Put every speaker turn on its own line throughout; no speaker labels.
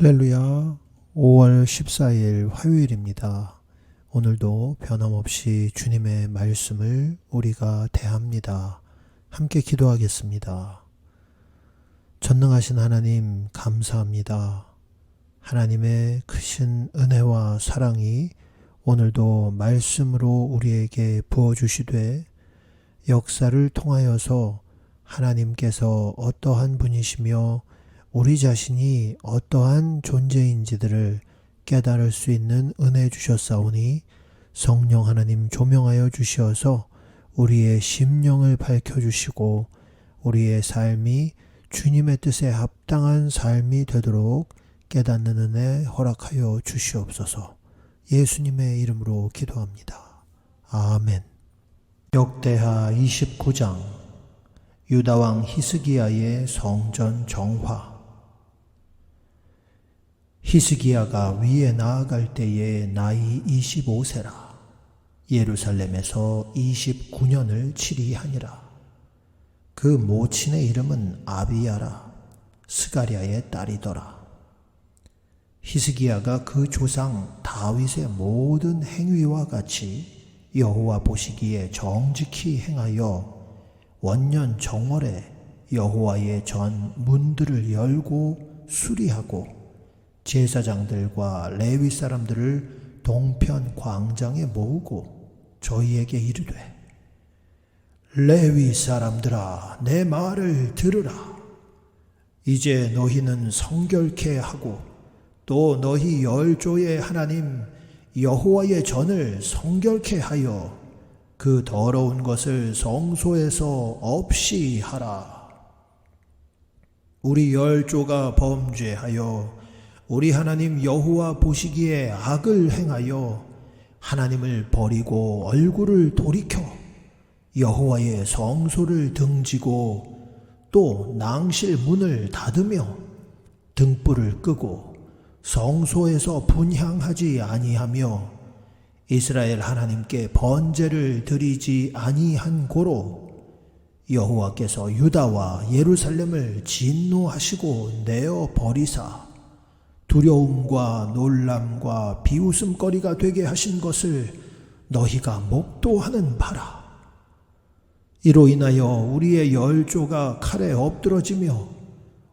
할렐루야. 5월 14일 화요일입니다. 오늘도 변함없이 주님의 말씀을 우리가 대합니다. 함께 기도하겠습니다. 전능하신 하나님, 감사합니다. 하나님의 크신 은혜와 사랑이 오늘도 말씀으로 우리에게 부어주시되 역사를 통하여서 하나님께서 어떠한 분이시며 우리 자신이 어떠한 존재인지들을 깨달을 수 있는 은혜 주셨사오니 성령 하나님 조명하여 주시어서 우리의 심령을 밝혀 주시고 우리의 삶이 주님의 뜻에 합당한 삶이 되도록 깨닫는 은혜 허락하여 주시옵소서. 예수님의 이름으로 기도합니다. 아멘. 역대하 29장 유다왕 히스기야의 성전 정화 히스기야가 위에 나아갈 때에 나이 25세라. 예루살렘에서 29년을 치리하니라. 그 모친의 이름은 아비야라 스가랴의 딸이더라. 히스기야가 그 조상 다윗의 모든 행위와 같이 여호와 보시기에 정직히 행하여 원년 정월에 여호와의 전 문들을 열고 수리하고 제사장들과 레위 사람들을 동편 광장에 모으고 저희에게 이르되 레위 사람들아 내 말을 들으라 이제 너희는 성결케 하고 또 너희 열조의 하나님 여호와의 전을 성결케 하여 그 더러운 것을 성소에서 없이 하라. 우리 열조가 범죄하여 우리 하나님 여호와 보시기에 악을 행하여 하나님을 버리고 얼굴을 돌이켜 여호와의 성소를 등지고 또 낭실 문을 닫으며 등불을 끄고 성소에서 분향하지 아니하며 이스라엘 하나님께 번제를 드리지 아니한 고로 여호와께서 유다와 예루살렘을 진노하시고 내어 버리사 두려움과 놀람과 비웃음거리가 되게 하신 것을 너희가 목도하는 바라. 이로 인하여 우리의 열조가 칼에 엎드러지며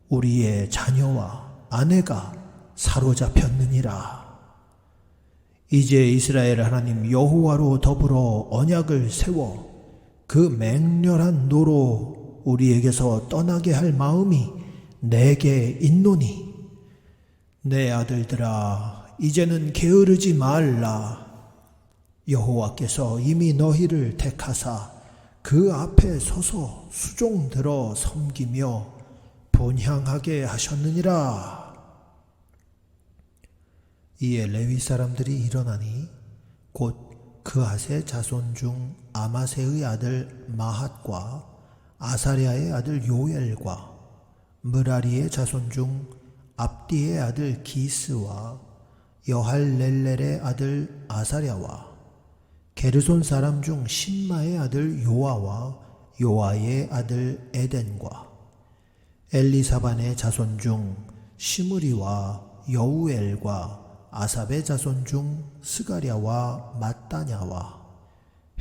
우리의 자녀와 아내가 사로잡혔느니라. 이제 이스라엘 하나님 여호와로 더불어 언약을 세워 그 맹렬한 노로 우리에게서 떠나게 할 마음이 내게 있노니 내 아들들아 이제는 게으르지 말라. 여호와께서 이미 너희를 택하사 그 앞에 서서 수종 들어 섬기며 본향하게 하셨느니라. 이에 레위 사람들이 일어나니 곧 그핫의 자손 중 아마세의 아들 마핫과 아사랴의 아들 요엘과 무라리의 자손 중 압디의 아들 기스와 여할렐렐의 아들 아사랴와 게르손 사람 중 신마의 아들 요아와 요아의 아들 에덴과 엘리사반의 자손 중 시므리와 여우엘과 아삽의 자손 중 스가랴와 마따냐와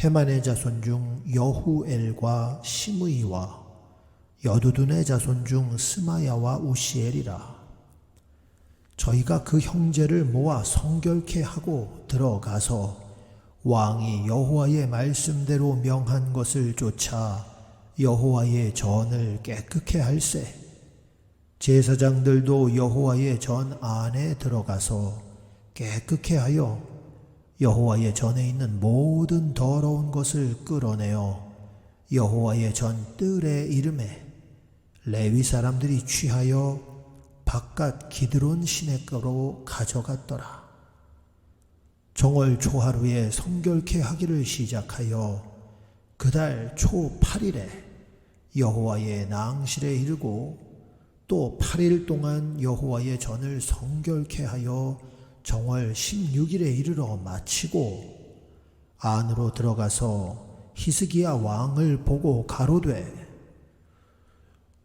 헤만의 자손 중 여후엘과 시므이와 여두둔의 자손 중 스마야와 우시엘이라 저희가 그 형제를 모아 성결케 하고 들어가서 왕이 여호와의 말씀대로 명한 것을 쫓아 여호와의 전을 깨끗게 할세. 제사장들도 여호와의 전 안에 들어가서 깨끗게 하여 여호와의 전에 있는 모든 더러운 것을 끌어내어 여호와의 전 뜰의 이름에 레위 사람들이 취하여 바깥 기드론 시내가로 가져갔더라. 정월 초하루에 성결케 하기를 시작하여 그달 초 8일에 여호와의 낭실에 이르고 또 8일 동안 여호와의 전을 성결케 하여 정월 16일에 이르러 마치고 안으로 들어가서 히스기야 왕을 보고 가로되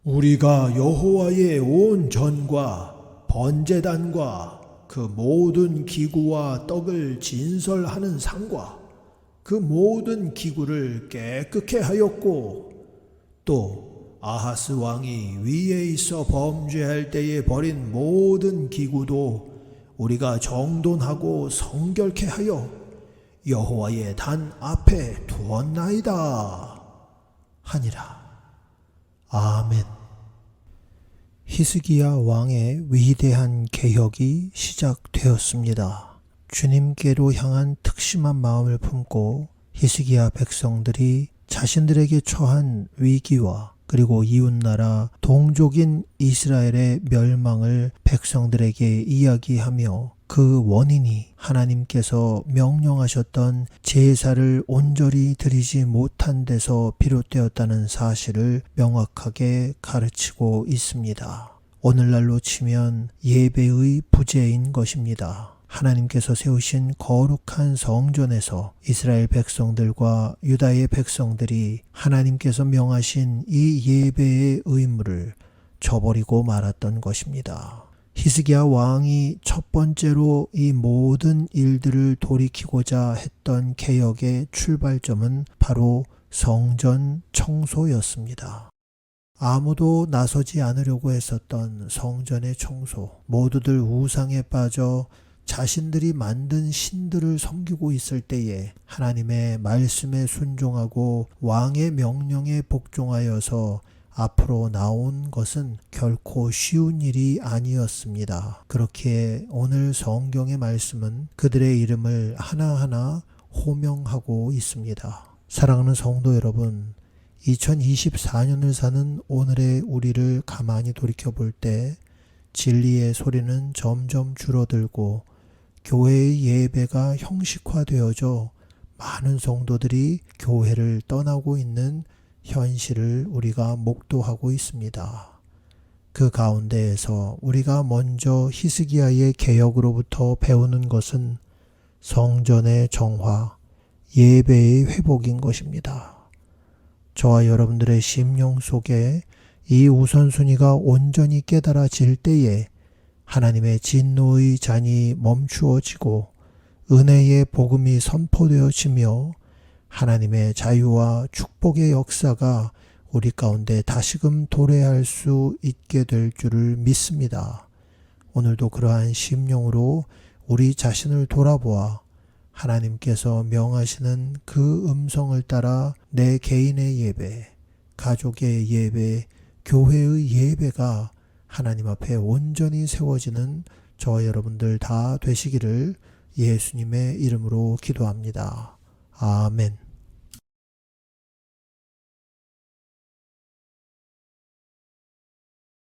우리가 여호와의 온 전과 번제단과 그 모든 기구와 떡을 진설하는 상과 그 모든 기구를 깨끗게 하였고 또 아하스 왕이 위에 있어 범죄할 때에 버린 모든 기구도 우리가 정돈하고 성결케 하여 여호와의 단 앞에 두었나이다 하니라 아멘 히스기야 왕의 위대한 개혁이 시작되었습니다. 주님께로 향한 특심한 마음을 품고 히스기야 백성들이 자신들에게 처한 위기와 그리고 이웃나라 동족인 이스라엘의 멸망을 백성들에게 이야기하며 그 원인이 하나님께서 명령하셨던 제사를 온전히 드리지 못한 데서 비롯되었다는 사실을 명확하게 가르치고 있습니다. 오늘날로 치면 예배의 부재인 것입니다. 하나님께서 세우신 거룩한 성전에서 이스라엘 백성들과 유다의 백성들이 하나님께서 명하신 이 예배의 의무를 저버리고 말았던 것입니다. 히스기야 왕이 첫 번째로 이 모든 일들을 돌이키고자 했던 개혁의 출발점은 바로 성전 청소였습니다. 아무도 나서지 않으려고 했었던 성전의 청소, 모두들 우상에 빠져 자신들이 만든 신들을 섬기고 있을 때에 하나님의 말씀에 순종하고 왕의 명령에 복종하여서 앞으로 나온 것은 결코 쉬운 일이 아니었습니다. 그렇기에 오늘 성경의 말씀은 그들의 이름을 하나하나 호명하고 있습니다. 사랑하는 성도 여러분, 2024년을 사는 오늘의 우리를 가만히 돌이켜 볼 때 진리의 소리는 점점 줄어들고 교회의 예배가 형식화되어져 많은 성도들이 교회를 떠나고 있는 현실을 우리가 목도하고 있습니다. 그 가운데에서 우리가 먼저 히스기야의 개혁으로부터 배우는 것은 성전의 정화, 예배의 회복인 것입니다. 저와 여러분들의 심령 속에 이 우선순위가 온전히 깨달아질 때에 하나님의 진노의 잔이 멈추어지고 은혜의 복음이 선포되어지며 하나님의 자유와 축복의 역사가 우리 가운데 다시금 도래할 수 있게 될 줄을 믿습니다. 오늘도 그러한 심령으로 우리 자신을 돌아보아 하나님께서 명하시는 그 음성을 따라 내 개인의 예배, 가족의 예배, 교회의 예배가 하나님 앞에 온전히 세워지는 저와 여러분들 다 되시기를 예수님의 이름으로 기도합니다. 아멘.